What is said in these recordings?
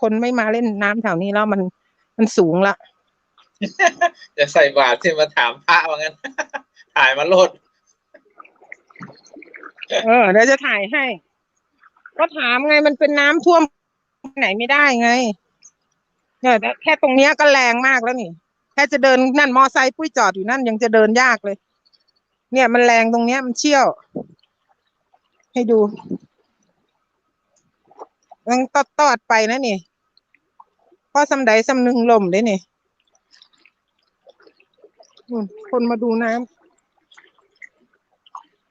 คนไม่มาเล่นน้ำแถวนี้แล้วมันมันสูงละจะใส่บาตรที่มาถามพระว่างั้น ถ่ายมาโลด เออเดี๋ยวจะถ่ายให้ ก็ถามไงมันเป็นน้ำท่วมไหนไม่ได้ไงเนี่ยแต่แค่ตรงเนี้ยก็แรงมากแล้วนี่ แค่จะเดินนั่นมอไซค์ปุ้ยจอดอยู่นั่นยังจะเดินยากเลย เนี่ยมันแรงตรงเนี้ยมันเชี่ยว ให้ดู ยังตอดตอดไปนะนี่พ่อสำใดสำนึงลมได้นี่นู่นคนมาดูน้ำ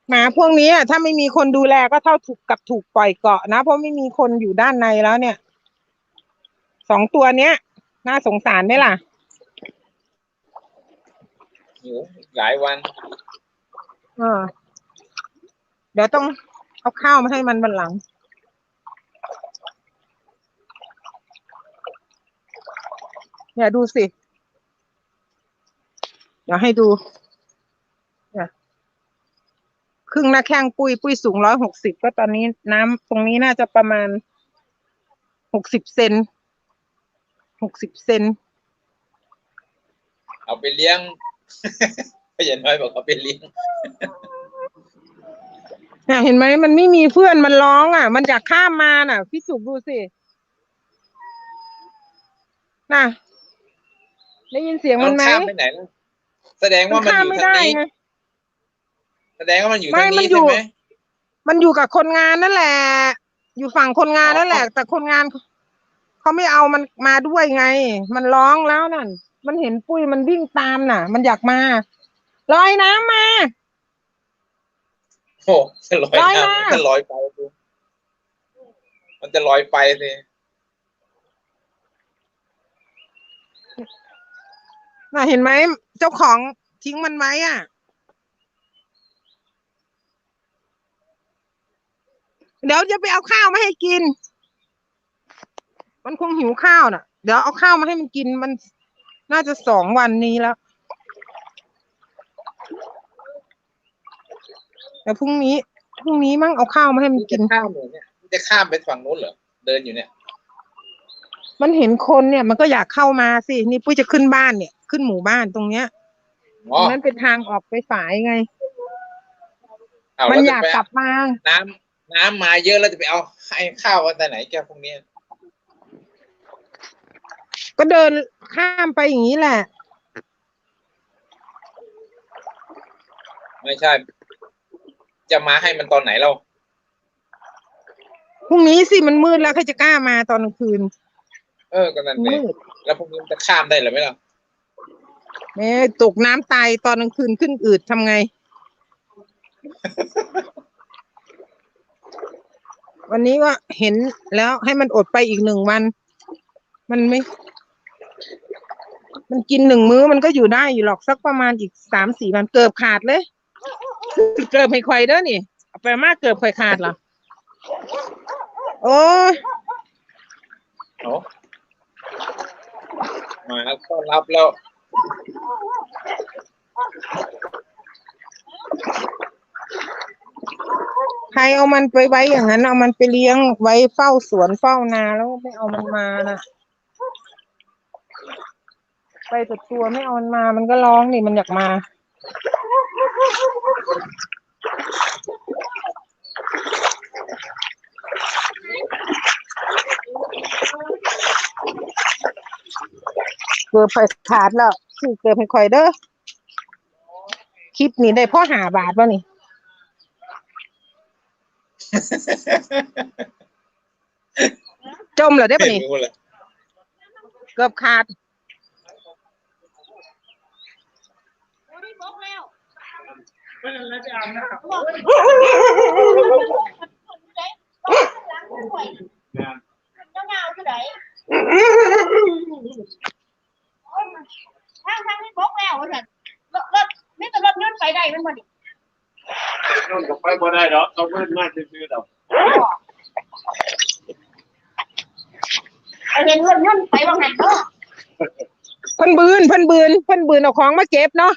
หมาพวกนี้อะถ้าไม่มีคนดูแลก็เท่าถูกกับถูกปล่อยเกาะนะเพราะไม่มีคนอยู่ด้านในแล้วเนี่ยสองตัวเนี้ย น่าสงสารไหมล่ะหิวอีกหลายวันเออเดี๋ยวต้องเอาข้าวมาให้มันบันหลัง เนี่ยดูสิเดี๋ยวให้ดูเนี่ยครึ่งหน้าแข้งปุ้ย ปุ้ยสูงร้อยหกสิบก็ตอนนี้น้ำตรงนี้น่าจะประมาณหกสิบเซนหกสิบเซนเอาไปเลี้ยงพยาน้อยบอกเอาไปเลี้ยงเนี่ยเห็นไหมมันไม่มีเพื่อนมันร้องอะ มันอยากข้ามมาน่ะ พี่จุกดูสิ น่ะ ได้ยินเสียงมันไหมเอาข้ามไปไหนแล้วแสดงว่ามันข้ามอยู่ไม่ทางได้นี้ไงแสดงว่ามันอยู่ไม่ทางมันนี้อยู่ใช่ไหม มันอยู่กับคนงานนั่นแหละ อยู่ฝั่งคนงานนั่นแหละ แต่คนงานเขาไม่เอามันมาด้วยไง มันร้องแล้วนั่น มันเห็นปุ้ยมันวิ่งตามน่ะ มันอยากมาลอยน้ำมา โอ้จะลอยลอยมาน้ำมันจะลอยไปสิมันจะลอยไปสิ น่ะเห็นไหมเจ้าของทิ้งมันไว้อะ เดี๋ยวจะไปเอาข้าวมาให้กิน มันคงหิวข้าวน่ะ เดี๋ยวเอาข้าวมาให้มันกินมันน่าจะสองวันนี้แล้วแต่พรุ่งนี้พรุ่งนี้มั่งเอาข้าวมาให้มันจะกินข้ามเลยเนี่ยมันจะข้ามไปฝั่งนู้นเหรอเดินอยู่เนี่ย มันเห็นคนเนี่ย มันก็อยากเข้ามาสิ นี่ปุ้ยจะขึ้นบ้านเนี่ย ขึ้นหมู่บ้านตรงเนี้ยอ๋อมันเป็นทางออกไปฝายไงเอามันแล้วอจะยากไปกลับมา น้ำน้ำมาเยอะแล้วจะไปเอาให้ข้าวกันแต่ไหนแกพวกเนี้ยก็เดินข้ามไปอย่างนี้แหละ ไม่ใช่ จะมาให้มันตอนไหนเราพรุ่งนี้สิมันมืดแล้วใครจะกล้ามาตอนกลางคืน เออก็นั่นเอมืงดแล้วพวกนี้มันจะข้ามได้หรือไม่ล่ะ แม่ตกน้ำตายตอนกลางคืนขึ้นอืดทำไง วันนี้ว่าเห็นแล้วให้มันอดไปอีกหนึ่งวัน มันไม่ มันกินหนึ่งมื้อมันก็อยู่ได้อยู่หรอกสักประมาณอีกสามสี่วันเกือบขาดเลย เกือบไม่ควายเด้อนี่ไปมากเกือบควยขาดเหรอโอ้ยโอ้มาต้อนรับแล้ว ใครเอามันไปไว้อย่างนั้น เอามันไปเลี้ยงไว้เฝ้าสวนเฝ้านาแล้วไม่เอามันมานะไปแต่ตัวไม่เอามันมา มันก็ร้องนี่มันอยากมา เกือบไปขาดแล้ว คือเกือบไปคอยเด้อคลิปนี้ได้พ่อหาบาทวะนี่ จมเหรอได้ปะนี่ รู้เลยเกือบขาดเจ้าเงาอยู่ไหน ทางทางนี้บกแล้วว่าซั่นรถรถมีแต่รถยนต์ไปได้แมันบ่ดินอนกับไปบ่ได้ดอกเขาเพิ่นมาซื่อๆดอกไปเห็นรถยนต์ไปว่างั้นเนาะ เพิ่นบืนเพิ่นบืนเพิ่นบืนเอาของมาเก็บเนาะ